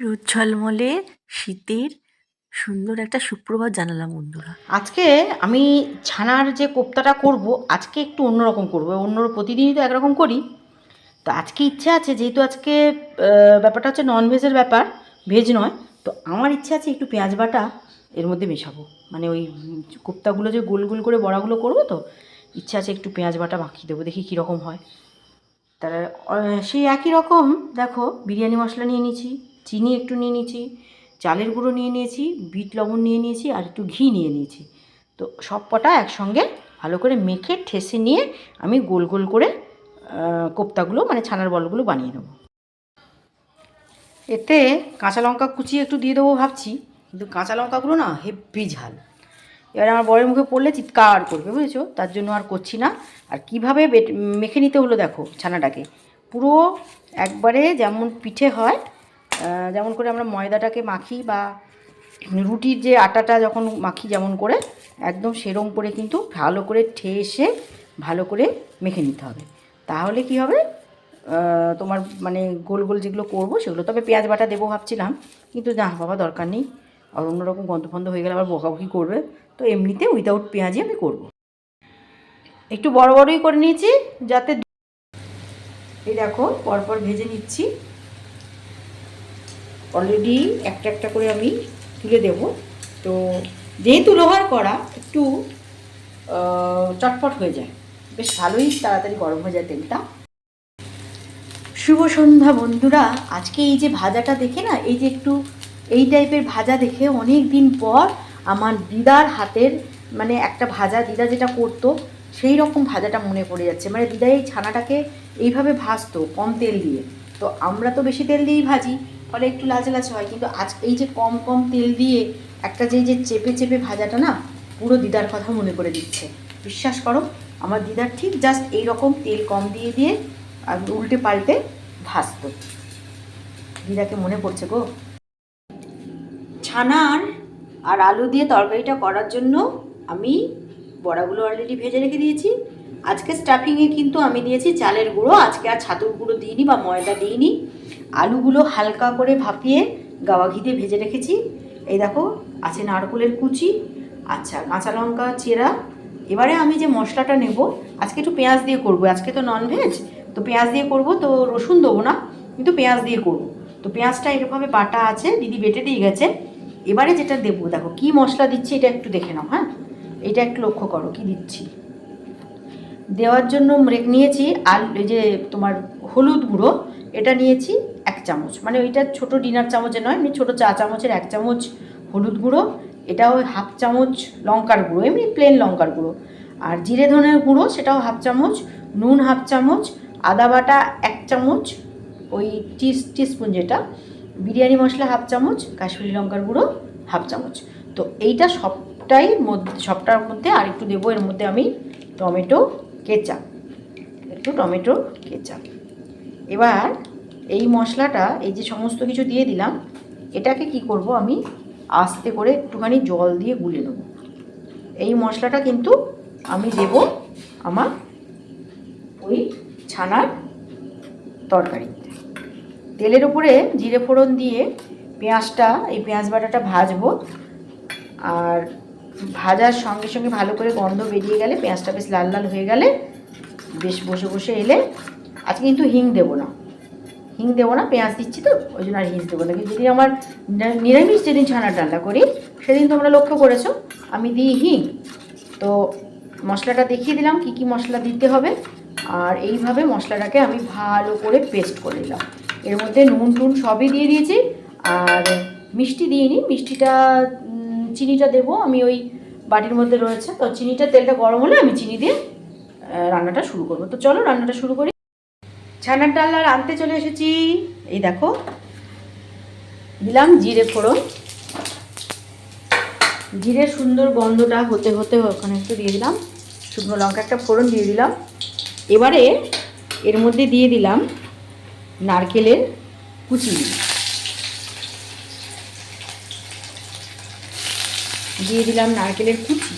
রোদ ঝলমলে শীতের সুন্দর একটা সুপ্রভাত জানালাম বন্ধুরা। আজকে আমি ছানার যে কোপ্তাটা করব, আজকে একটু অন্যরকম করব, অন্য প্রতিদিনই তো একরকম করি। তো আজকে ইচ্ছে আছে, যেহেতু আজকে ব্যাপারটা হচ্ছে নন ভেজের ব্যাপার ভেজ নয়, তো আমার ইচ্ছে আছে একটু পেঁয়াজ বাটা এর মধ্যে মেশাবো। মানে ওই কোপ্তাগুলো যে গোল গোল করে বড়াগুলো করব তো, ইচ্ছে আছে একটু পেঁয়াজ বাটা মাখিয়ে দেবো, দেখি কীরকম হয়। তার সেই একই রকম, দেখো, বিরিয়ানি মশলা নিয়ে নিয়েছি। চিনি একটু নিয়ে নিয়েছি, চালের গুঁড়ো নিয়ে নিয়েছি, বিট লবণ নিয়ে নিয়েছি আর একটু ঘি নিয়ে নিয়েছি। তো সব কটা একসঙ্গে ভালো করে মেখে, ঠেসে নিয়ে আমি গোল গোল করে কোপ্তাগুলো মানে ছানার বলগুলো বানিয়ে নেব। এতে কাঁচা লঙ্কা কুচিয়ে একটু দিয়ে দেবো ভাবছি, কিন্তু কাঁচা লঙ্কাগুলো না হেভি ঝাল। এবার আমার বরের মুখে পড়লে চিৎকার করবে, বুঝেছ? তার জন্য আর করছি না। আর কীভাবে মেখে নিতে হলো দেখো ছানাটাকে। পুরো একবারে যেমন পিঠে হয় যেমন করে আমরা ময়দাটাকে মাখি বা রুটির যে আটাটা যখন মাখি যেমন করে, একদম সেরম করে কিন্তু ভালো করে ঠেসে ভালো করে মেখে নিতে হবে। তাহলে কি হবে? তোমার মানে গোল গোল যেগুলো করব সেগুলো। তবে পেঁয়াজ বাটা দেবো ভাবছিলাম, কিন্তু না, বাবা দরকার নেই। আর অন্যরকম গন্ধ ফন্ধ হয়ে গেলে আবার বকাবকি করবে। তো এমনিতে উইদাউট পেঁয়াজই আমি করব। একটু বড় বড়ই করে নিয়েছি যাতে এই দেখো, পরপর ভেজে নিচ্ছি। অলরেডি একটা একটা করে আমি তুলে দেব। তো যেহেতু লোহার করা একটু চটপট হয়ে যায়। বেশ ভালোই তাড়াতাড়ি গরম হয়ে যায় তেলটা। শুভ সন্ধ্যা বন্ধুরা। আজকে এই যে ভাজাটা দেখে না, এই যে একটু এই টাইপের ভাজা দেখে অনেক দিন পর আমার দিদার হাতের মানে একটা ভাজা, দিদা যেটা করতো, সেই রকম ভাজাটা মনে পড়ে যাচ্ছে। মানে দিদা এই ছানাটাকে এইভাবে ভাজতো কম তেল দিয়ে। তো আমরা তো বেশি তেল দিয়েই ভাজি। ফলে একটু লাচে লাচে হয়। কিন্তু আজ এই যে কম কম তেল দিয়ে একটা যে যে চেপে চেপে ভাজাটা না, পুরো দিদার কথা মনে করে দিচ্ছে। বিশ্বাস করো, আমার দিদার ঠিক জাস্ট এই রকম তেল কম দিয়ে দিয়ে আর উল্টে পাল্টে ভাজতো। দিদাকে মনে পড়ছে গো। ছানার আর আলু দিয়ে তরকারিটা করার জন্য আমি বড়াগুলো অলরেডি ভেজে রেখে দিয়েছি। আজকে স্টাফিংয়ে কিন্তু আমি দিয়েছি চালের গুঁড়ো, আজকে আর ছাতুর গুঁড়ো দিইনি বা ময়দা দিইনি। আলুগুলো হালকা করে ভাপিয়ে গাওয়া ঘিতে ভেজে রেখেছি। এই দেখো, আছে নারকোলের কুচি আচ্ছা কাঁচা লঙ্কা, চেরা। এবারে আমি যে মশলাটা নেব, আজকে একটু পেঁয়াজ দিয়ে করব। আজকে তো ননভেজ তো পেঁয়াজ দিয়ে করব, তো রসুন দেবো না, কিন্তু পেঁয়াজ দিয়ে করব। তো পেঁয়াজটা এরকমভাবে বাটা আছে, দিদি বেটে দিয়ে গেছে। এবারে যেটা দেবো, দেখো, কি মশলা দিচ্ছি এটা একটু দেখে নাও হ্যাঁ? এটা একটু লক্ষ্য করো, কি দিচ্ছি। দেওয়ার জন্য নিয়েছি আল যে তোমার হলুদ গুঁড়ো এটা নিয়েছি এক চামচ। মানে ওইটা ছোট ডিনার চামচে নয় এমনি ছোটো চা চামচের এক চামচ হলুদ গুঁড়ো এটা ওই হাফ চামচ লঙ্কার গুঁড়ো, এমনি প্লেন লঙ্কার গুঁড়ো। আর জিরে ধনের গুঁড়ো, সেটাও হাফ চামচ, নুন হাফ চামচ, আদা বাটা এক চামচ, ওই টি টিস্পুন যেটা, বিরিয়ানি মশলা হাফ চামচ, কাশ্মীরি লঙ্কার গুঁড়ো হাফ চামচ। তো এইটা সবটাই মধ্যে সবটার মধ্যে আর একটু দেবো, এর মধ্যে আমি টমেটো কেচাপ। একটু টমেটো কেচাপ। এবার এই মশলাটা, এই যে সমস্ত কিছু দিয়ে দিলাম, এটাকে কি করব আমি? আস্তে করে একটুখানি জল দিয়ে গুলে নেব। এই মশলাটা কিন্তু আমি দেব আমার ওই ছানার তরকারিতে তেলের উপরে জিরে ফোড়ন দিয়ে পেঁয়াজটা, এই পেঁয়াজ বাটাটা ভাজবো। আর ভাজার সঙ্গে সঙ্গে ভালো করে গন্ধ বেরিয়ে গেলে, পেঁয়াজটা বেশ লাল লাল হয়ে গেলে, বেশ বসে বসে এলে আজকে কিন্তু হিং দেবো না। হিং দেবো না, পেঁয়াজ দিচ্ছি তো, ওই জন্য আর হিং দেবো না। যেদিন আমার নিরামিষ যেদিন ছানার ডালনা করি, সেদিন তোমরা লক্ষ্য করেছ, আমি দিই হিং। তো মশলাটা দেখিয়ে দিলাম, কি কি মশলা দিতে হবে। আর এইভাবে মশলাটাকে আমি ভালো করে পেস্ট করে নিলাম। এর মধ্যে নুন টুন সবই দিয়ে দিয়েছি। আর মিষ্টি দিইনি, মিষ্টিটা চিনিটা দেবো। আমি ওই বাটির মধ্যে রয়েছে, তো চিনিটা তেলটা গরম হলে আমি চিনি দিয়ে রান্নাটা শুরু করব। তো চলো রান্নাটা শুরু করি। ছানার ডাল আর আনতে চলে এসেছি। এই দেখো, দিলাম জিরে ফোড়ন। জিরে সুন্দর গন্ধটা হতে হতে ওখানে একটু দিয়ে দিলাম। শুকনো লঙ্কা একটা ফোড়ন দিয়ে দিলাম। এবারে এর মধ্যে দিয়ে দিলাম নারকেলের কুচি। দিয়ে দিলাম নারকেলের কুচি।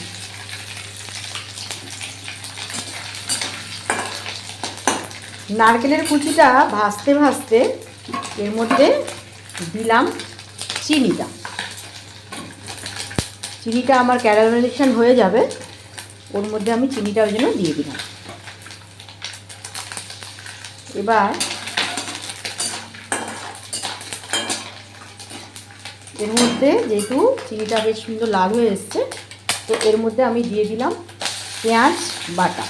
নারকেলের কুচিটা ভাজতে ভাজতে এর মধ্যে দিলাম চিনিটা। চিনিটা আমার ক্যারামেলাইজেশন হয়ে যাবে, ওর মধ্যে আমি চিনিটা ওই জন্য দিয়ে দিলাম। এবার এর মধ্যে যেহেতু চিনিটা বেশ সুন্দর লাল হয়ে এসছে, তো এর মধ্যে আমি দিয়ে দিলাম পেঁয়াজ বাটা।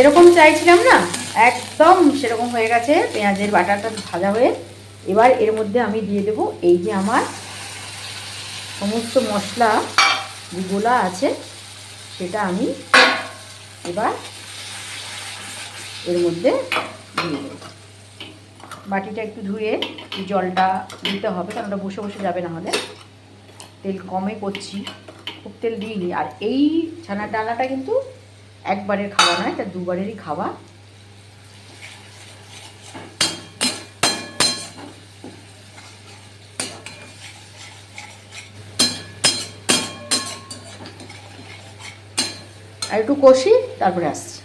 যেরকম চাইছিলাম না, একদম সেরকম হয়ে গেছে। পেঁয়াজের বাটাটা ভাজা হয়ে এবার এর মধ্যে আমি দিয়ে দেবো এই যে আমার সমস্ত মশলা গোলা আছে, সেটা আমি এবার এর মধ্যে দিয়ে দেবো। বাটিটা একটু ধুয়ে জলটা দিতে হবে, কারণ ওটা বসে বসে যাবে না হলে। তেল কমে করছি, খুব তেল দিইনি। আর এই ছানার ডালাটা কিন্তু একবারের খাওয়া নয়, এটা দুবারেরই খাওয়া আর একটু কষি, তারপরে আসছি।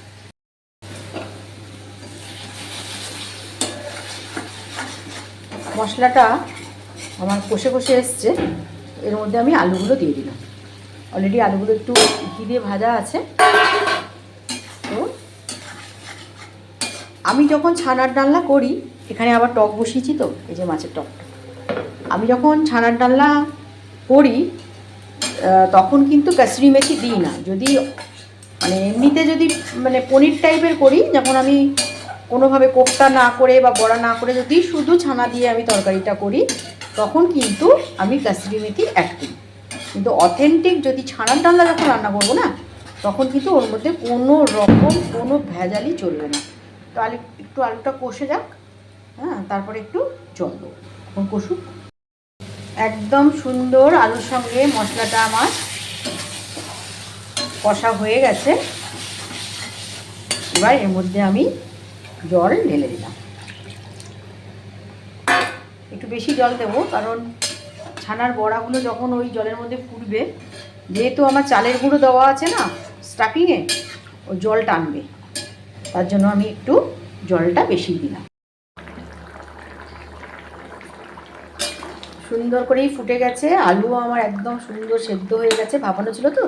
মশলাটা আমার কষে কষে এসছে, এর মধ্যে আমি আলুগুলো দিয়ে দিলাম। অলরেডি আলুগুলো একটু ঘি দিয়ে ভাজা আছে তো আমি যখন ছানার ডালনা করি, এখানে আবার টক বসিয়েছি তো, এই যে মাছের টকটা। আমি যখন ছানার ডালনা করি তখন কিন্তু কাসরি মেথি দিই না। যদি মানে এমনিতে যদি মানে পনির টাইপের করি যখন আমি কোনোভাবে কোপ্তা না করে বা বড়া না করে যদি শুধু ছানা দিয়ে আমি তরকারিটা করি, তখন কিন্তু আমি কাসরি মেথি অ্যাড করি। কিন্তু অথেন্টিক যদি ছানার ডালনা যখন রান্না করব না, তখন কিন্তু ওর মধ্যে কোনো রকম কোনো ভেজালই চলবে না। তো আলু, একটু আলুটা কষে যাক। হ্যাঁ তারপরে একটু জল দেবো এখন কষুক। একদম সুন্দর আলুর সঙ্গে মশলাটা আমার কষা হয়ে গেছে। এবার এর মধ্যে আমি জল ঢেলে দিলাম। একটু বেশি জল দেবো, কারণ ছানার বড়াগুলো যখন ওই জলের মধ্যে ফুটবে, যেহেতু আমার চালের গুঁড়ো দেওয়া আছে না স্টাফিংয়ে ও জল টানবে তার জন্য আমি একটু জলটা বেশি দিলাম। সুন্দর করেই ফুটে গেছে আলু আমার একদম সুন্দর সেদ্ধ হয়ে গেছে, ভাপানো ছিল তো।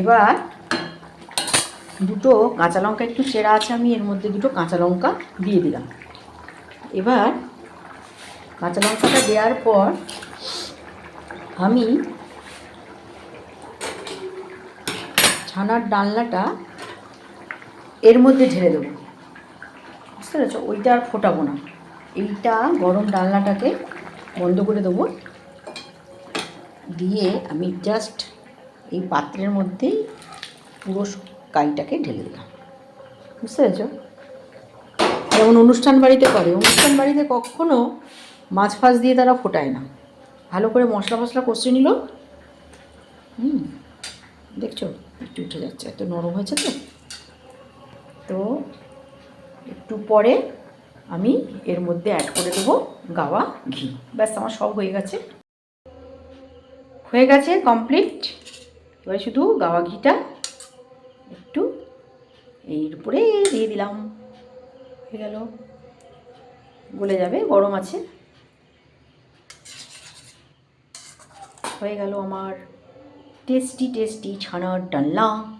এবার দুটো কাঁচা লঙ্কা, একটু চেরা আছে আমি, এর মধ্যে দুটো কাঁচা লঙ্কা দিয়ে দিলাম। এবার কাঁচা লঙ্কাটা দেওয়ার পর আমি ছানার ডালনাটা এর মধ্যে ঢেলে দেবো। বুঝতে পেরেছ? ওইটা আর ফোটাবো না। এইটা গরম ডালনাটাকে বন্ধ করে দেবো। দিয়ে আমি জাস্ট এই পাত্রের মধ্যেই পুরো কাইটাকে ঢেলে দিলাম। বুঝতে পেরেছ? যেমন অনুষ্ঠান বাড়িতে করে, অনুষ্ঠান বাড়িতে কখনো মাছ ফাছ দিয়ে তারা ফোটায় না। ভালো করে মশলা ফসলা কষে নিল। হুম, দেখছ? একটু উঠে যাচ্ছে। এত নরম হয়েছে তো? তো একটু পরে আমি এর মধ্যে অ্যাড করে দেবো গাওয়া। ঘি ব্যাস আমার সব হয়ে গেছে। হয়ে গেছে কমপ্লিট এবারে শুধু গাওয়া ঘিটা একটু এর উপরে দিয়ে দিলাম। হয়ে গেল। গলে যাবে গরম আছে। হয়ে গেল আমার টেস্টি টেস্টি ছানার ডালনা।